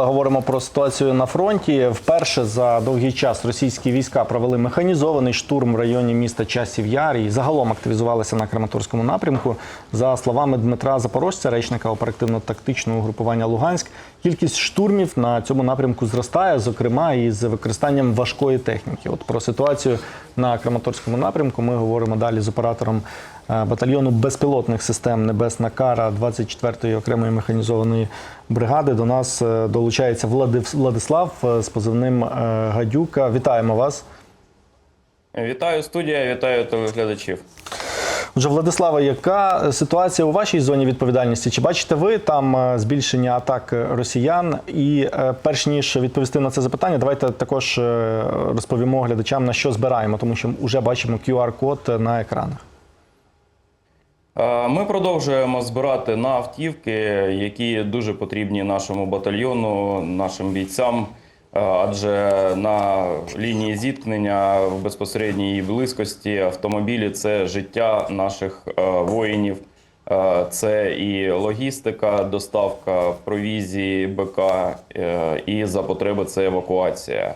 Говоримо про ситуацію на фронті. Вперше за довгий час російські війська провели механізований штурм в районі міста Часів Яр і загалом активізувалися на Краматорському напрямку. За словами Дмитра Запорожця, речника оперативно-тактичного угрупування Луганськ, кількість штурмів на цьому напрямку зростає, зокрема із використанням важкої техніки. От про ситуацію на Краматорському напрямку ми говоримо далі з оператором батальйону безпілотних систем Небесна Кара 24-ї окремої механізованої бригади. До нас е, долучається Владив- Владислав е, з позивним е, Гадюка. Вітаємо вас. Вітаю студія, вітаю телеглядачів. Отже, Владислава, яка ситуація у вашій зоні відповідальності? Чи бачите ви там збільшення атак росіян? І перш ніж відповісти на це запитання, давайте також розповімо глядачам на що збираємо, тому що вже бачимо QR-код на екранах. Е, Ми продовжуємо збирати на автівки, які дуже потрібні нашому батальйону, нашим бійцям. Е, Адже на лінії зіткнення в безпосередній близькості автомобілі це життя наших е, воїнів, це і логістика, доставка провізії, БК, і за потреби це евакуація.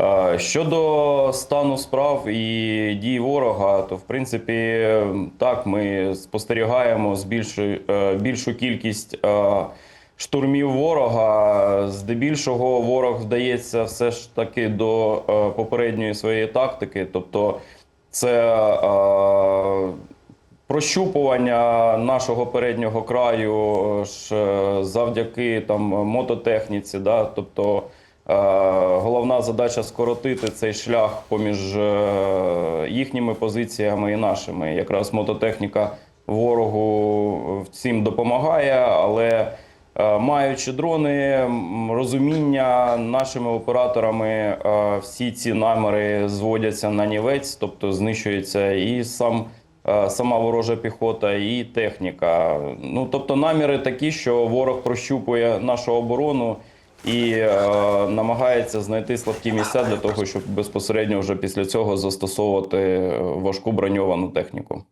Е, Щодо стану справ і дій ворога, то в принципі так ми спостерігаємо більшу, е, більшу кількість е, штурмів ворога. Здебільшого ворог вдається все ж таки до попередньої своєї тактики, тобто це прощупування нашого переднього краю ж завдяки там мототехніці, да, тобто. Е, Головна задача скоротити цей шлях поміж е, їхніми позиціями і нашими. Якраз мототехніка ворогу в цим допомагає, але е, маючи дрони, розуміння нашими операторами, всі ці наміри зводяться на нівець, тобто знищується і сам. Сама ворожа піхота і техніка. Ну тобто наміри такі, що ворог прощупує нашу оборону і е, намагається знайти слабкі місця для того, щоб безпосередньо вже після цього застосовувати е, важку броньовану техніку.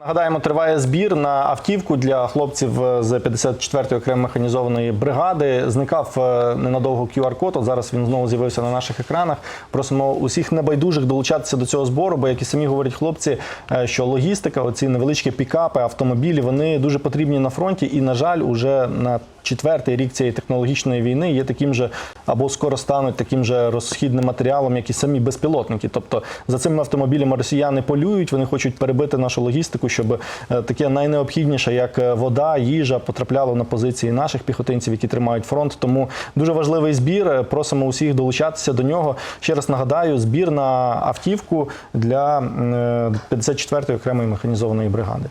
Нагадаємо, триває збір на автівку для хлопців е, з 54-ї окремої механізованої бригади. Зникав е, ненадовго QR-код. От зараз він знову з'явився на наших екранах. Просимо усіх небайдужих долучатися до цього збору, бо як і самі говорять хлопці, що логістика, оці невеличкі пікапи, автомобілі, вони дуже потрібні на фронті. І, на жаль, уже на четвертий рік цієї технологічної війни є таким же або скоро стануть таким же розхідним матеріалом, як і самі безпілотники. Тобто за цими автомобілями росіяни полюють, вони хочуть перебити нашу логістику, щоб е, таке найнеобхідніше, як е, вода, їжа, потрапляло на позиції наших піхотинців, які тримають фронт. Тому дуже важливий збір. Е, Просимо усіх долучатися до нього. Ще раз нагадаю, збір на автівку для е, 54-ї окремої механізованої бригади.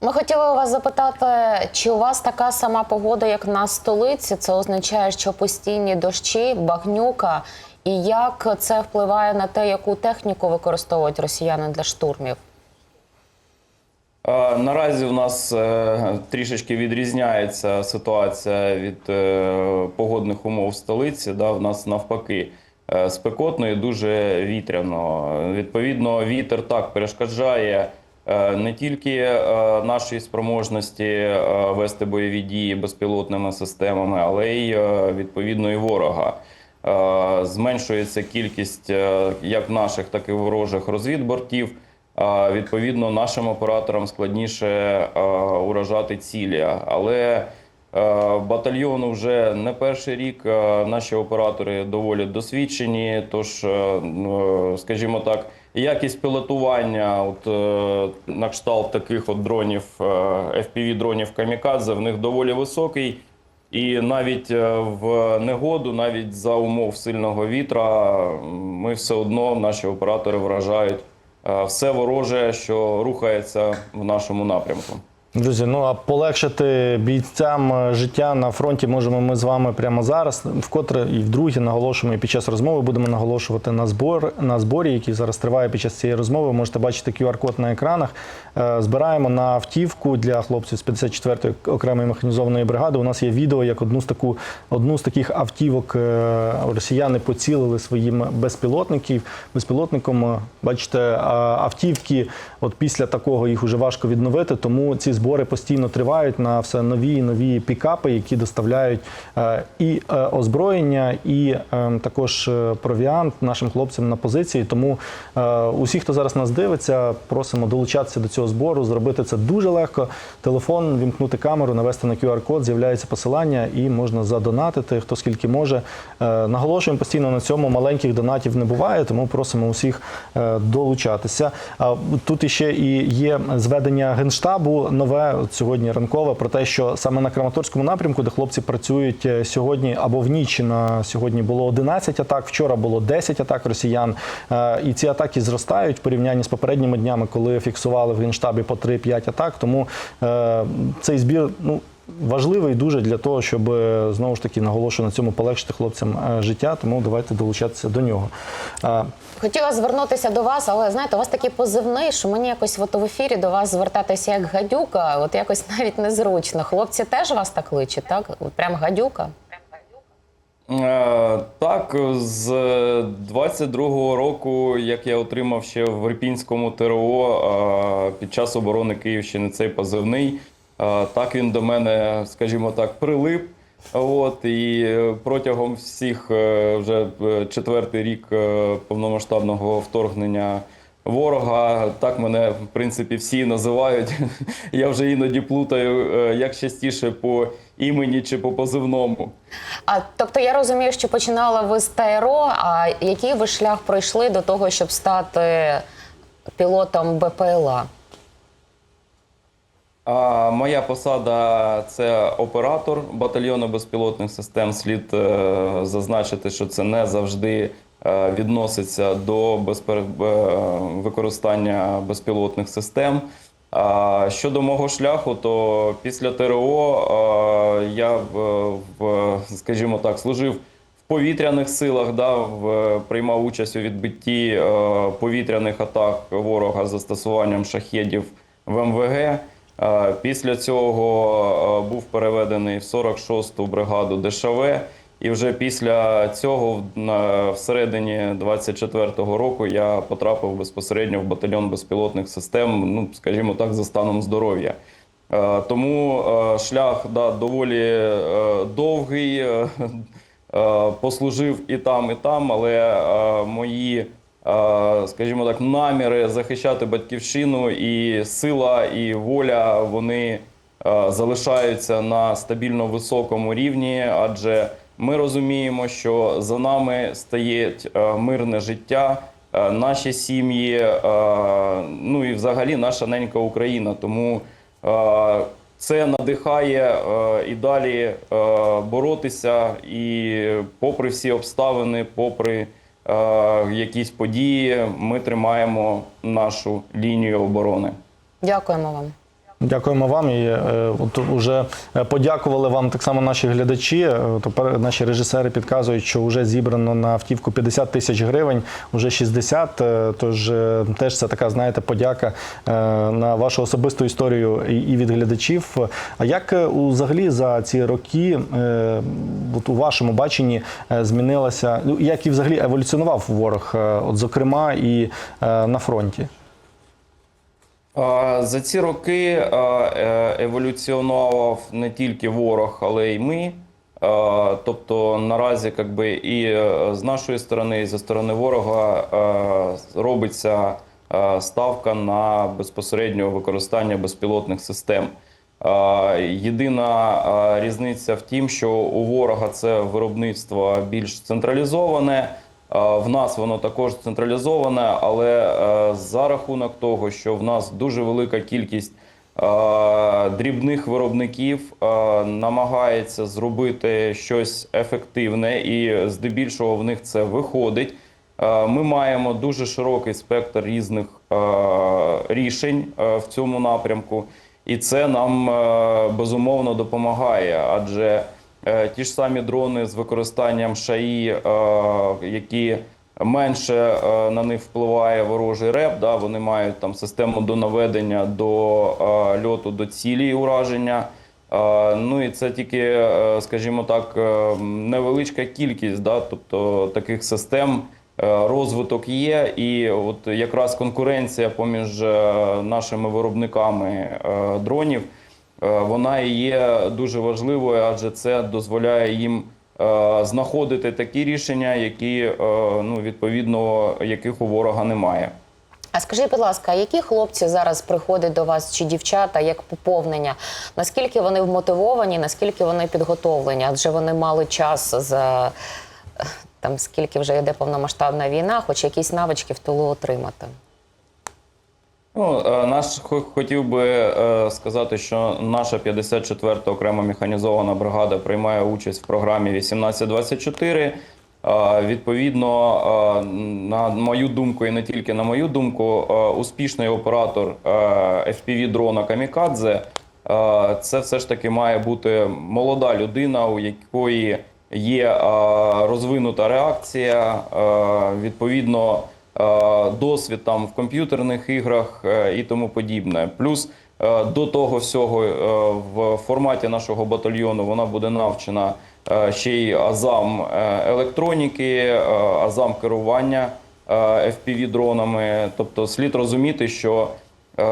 Ми хотіли у вас запитати, чи у вас така сама погода, як на столиці? Це означає, що постійні дощі, багнюка, і як це впливає на те, яку техніку використовують росіяни для штурмів? Наразі в нас е, трішечки відрізняється ситуація від е, погодних умов столиці. Да, в нас навпаки е, спекотно і дуже вітряно. Відповідно, вітер так перешкоджає не тільки е, нашій спроможності е, вести бойові дії безпілотними системами, але й е, відповідно і ворога. Е, Зменшується кількість е, як наших, так і ворожих розвідбортів. Відповідно, нашим операторам складніше е, уражати цілі. Але е, батальйону вже не перший рік. е, Наші оператори доволі досвідчені. Тож, е, ну, е, скажімо так, якість пілотування, от е, на кшталт таких от дронів, е, fpv дронів камікадзе, в них доволі високий. І навіть е, в негоду, навіть за умов сильного вітра, ми все одно наші оператори вражають е, все вороже, що рухається в нашому напрямку. Друзі, ну а полегшити бійцям е, життя на фронті можемо ми з вами прямо зараз. Вкотре і вдруге наголошуємо і під час розмови будемо наголошувати на збор на зборі, який зараз триває під час цієї розмови. Можете бачити QR-код на екранах. Е, Збираємо на автівку для хлопців з 54-ї окремої механізованої бригади. У нас є відео, як одну з таку одну з таких автівок е, росіяни поцілили своїм безпілотників. Безпілотником, бачите, автівки. От після такого їх уже важко відновити. Тому ці збори постійно тривають на все нові і нові пікапи, які доставляють е, і е, озброєння, і е, також е, провіант нашим хлопцям на позиції. Тому усі, хто зараз нас дивиться, просимо долучатися до цього збору, зробити це дуже легко. Телефон, вімкнути камеру, навести на QR-код, з'являється посилання і можна задонатити, хто скільки може. Наголошуємо постійно на цьому. Маленьких донатів не буває, тому просимо усіх долучатися. Тут іще і є зведення генштабу нове от сьогодні ранкове про те, що саме на Краматорському напрямку, де хлопці працюють е, сьогодні або в ніч на сьогодні було 11 атак, вчора було 10 атак росіян. Е, І ці атаки зростають в порівнянні з попередніми днями, коли фіксували в генштабі по 3-5 атак. Тому е, цей збір ну. Важливий дуже для того, щоб знову ж таки наголошую на цьому полегшити хлопцям життя, тому давайте долучатися до нього. Хотіла звернутися до вас, але знаєте, у вас такий позивний, що мені якось от в ефірі до вас звертатися як гадюка, от якось навіть незручно. Хлопці теж вас так кличуть, так? От прям гадюка. Е, Так, з 22-го року, як я отримав ще в Ірпінському ТРО е, під час оборони Київщини цей позивний, е, так він до мене, скажімо так, прилип. От і е, протягом всіх е, вже е, четвертий рік повномасштабного вторгнення ворога, так мене в принципі всі називають. Я вже іноді плутаю, як частіше по імені чи по позивному. А тобто я розумію, що починали ви з ТРО, а який ви шлях пройшли до того, щоб стати пілотом БПЛА? А моя посада це оператор батальйону безпілотних систем. Слід е, зазначити, що це не завжди е, відноситься до безпер... е, використання безпілотних систем. А щодо мого шляху, то після ТРО я в, в, скажімо так, служив в повітряних силах, да, в, приймав участь у відбитті повітряних атак ворога з застосуванням шахедів в МВГ. Е, Після цього е, був переведений в 46-ту бригаду ДШВ. І вже після цього, всередині 24-го року, я потрапив безпосередньо в батальйон безпілотних систем, ну, скажімо так, за станом здоров'я. Е, Тому шлях да, доволі довгий. Послужив і там, і там, але мої, скажімо так, наміри захищати батьківщину і сила, і воля вони залишаються на стабільно високому рівні, адже ми розуміємо, що за нами е, мирне життя, наші сім'ї, ну і взагалі наша ненька Україна. Тому це надихає і далі боротися, і попри всі обставини, попри якісь події, ми тримаємо нашу лінію оборони. Дякуємо вам. Дякуємо вам. І е, от вже е, подякували вам так само наші глядачі. Е, Тепер наші режисери підказують, що вже зібрано на автівку 50 тисяч гривень, вже 60. Е, Тож теж це така, знаєте, подяка на вашу особисту історію і від глядачів. А як взагалі за ці роки, от у вашому баченні, змінилася, ну як і взагалі еволюціонував ворог, от зокрема і на фронті? А, За ці роки е, еволюціонував не тільки ворог, але й ми. Тобто наразі якби, і е, з нашої сторони, і зі сторони ворога е, робиться е, ставка на безпосереднє використання безпілотних систем. Єдина різниця в тім, що у ворога це виробництво більш централізоване. В нас воно також централізоване, але е, за рахунок того, що в нас дуже велика кількість е, дрібних виробників е, намагається зробити щось ефективне, і здебільшого в них це виходить. Ми маємо дуже широкий спектр різних рішень в цьому напрямку, і це нам безумовно допомагає, адже ті ж самі дрони з використанням ШАІ, е, які менше е, на них впливає ворожий реп, да, вони мають там систему до наведення до е, льоту до цілі і ураження. Е, Ну і це тільки, е, скажімо так, е, невеличка кількість, да, тобто таких систем, е, розвиток є, і от якраз конкуренція поміж е, нашими виробниками е, дронів е, вона і є дуже важливою, адже це дозволяє їм е, знаходити такі рішення, які е, ну відповідно яких у ворога немає. А скажіть, будь ласка, які хлопці зараз приходять до вас чи дівчата як поповнення? Наскільки вони вмотивовані, наскільки вони підготовлені? Адже вони мали час за е, там скільки вже йде повномасштабна війна, хоч якісь навички в тилу отримати. Ну, е, наш хотів би е, сказати, що наша 54-та окрема механізована бригада приймає участь в програмі 1824. Е, Відповідно, на мою думку, і не тільки на мою думку, успішний оператор FPV дрона Камікадзе це все ж таки має бути молода людина, у якої є розвинута реакція, відповідно досвід там в комп'ютерних іграх е, і тому подібне. Плюс е, до того всього е, в форматі нашого батальйону вона буде навчена е, ще й азам е, електроніки, е, азам керування е, FPV-дронами. Тобто слід розуміти, що Е,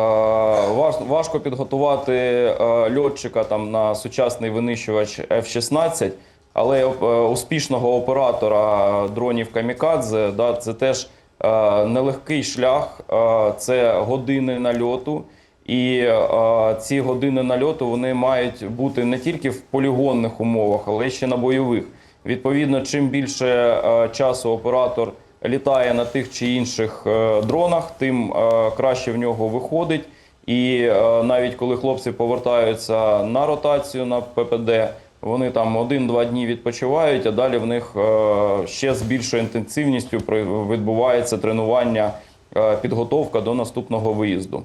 Важко підготувати е, льотчика там на сучасний винищувач F-16, але е, успішного оператора дронів Камікадзе да, це теж е, нелегкий шлях, е, це години нальоту. І е, ці години нальоту вони мають бути не тільки в полігонних умовах, але ще на бойових. Відповідно, чим більше е, часу оператор літає на тих чи інших е, дронах, тим е, краще в нього виходить. І е, навіть коли хлопці повертаються на ротацію на ППД, вони там один-два дні відпочивають, а далі в них е, ще з більшою інтенсивністю відбувається тренування, е, підготовка до наступного виїзду.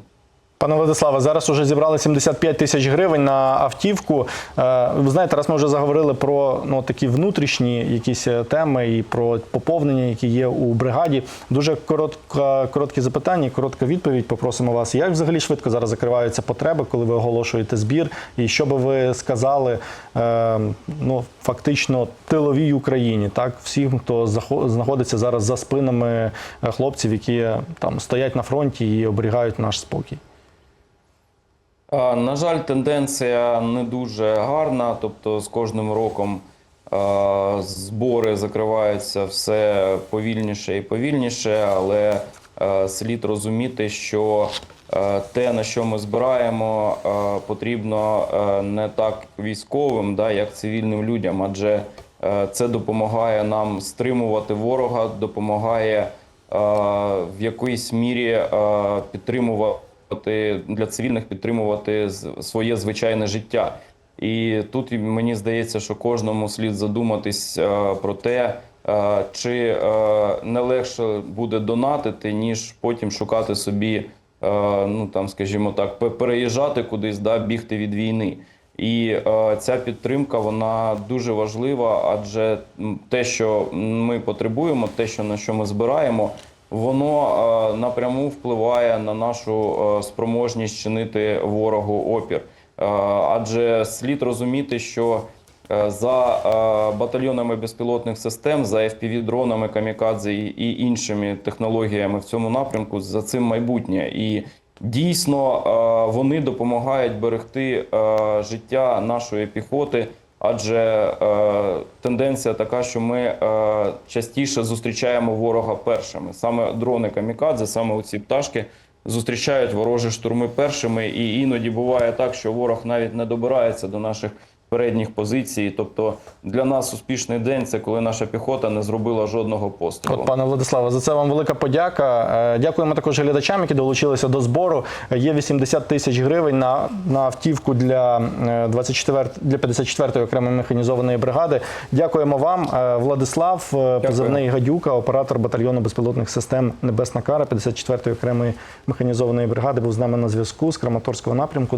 Пане Владиславе, зараз уже зібрали 75 тисяч гривень на автівку. Е, Ви знаєте, раз ми вже заговорили про ну, такі внутрішні якісь е, теми і про поповнення, які є у бригаді. Дуже коротка, короткі запитання, коротка відповідь. Попросимо вас. Як взагалі швидко зараз закриваються потреби, коли ви оголошуєте збір? І що би ви сказали е, ну, фактично тиловій Україні, так всім, хто знаходиться зараз за спинами хлопців, які там стоять на фронті і оберігають наш спокій? На жаль, тенденція не дуже гарна. Тобто з кожним роком збори закриваються все повільніше і повільніше, але слід розуміти, що те, на що ми збираємо, потрібно не так військовим, як цивільним людям, адже це допомагає нам стримувати ворога, допомагає в якоїсь мірі підтримувати для цивільних підтримувати своє звичайне життя. І тут мені здається, що кожному слід задуматись е, про те, е, чи е, не легше буде донатити, ніж потім шукати собі, ну там, скажімо так, переїжджати кудись, да, бігти від війни. І ця підтримка вона дуже важлива, адже те, що ми потребуємо, те, що на що ми збираємо, воно е, напряму впливає на нашу е, спроможність чинити ворогу опір. Е, адже слід розуміти, що за батальйонами безпілотних систем, за FPV-дронами камікадзе і- іншими технологіями в цьому напрямку за цим майбутнє. І дійсно вони допомагають берегти життя нашої піхоти. Адже е, тенденція така, що ми е, частіше зустрічаємо ворога першими. Саме дрони камікадзе, саме оці пташки зустрічають ворожі штурми першими, і іноді буває так, що ворог навіть не добирається до наших передніх позицій. Тобто для нас успішний день це коли наша піхота не зробила жодного пострілу. От, пане Владиславе, за це вам велика подяка. Е, Дякуємо також глядачам, які долучилися до збору. Е, Є 80 тисяч гривень на, на автівку для е, 24 для 54-ї окремої механізованої бригади. Дякуємо вам, Е, Владислав, е, позивний Гадюка, оператор батальйону безпілотних систем Небесна Кара 54-ї окремої механізованої бригади. Був з нами на зв'язку з Краматорського напрямку.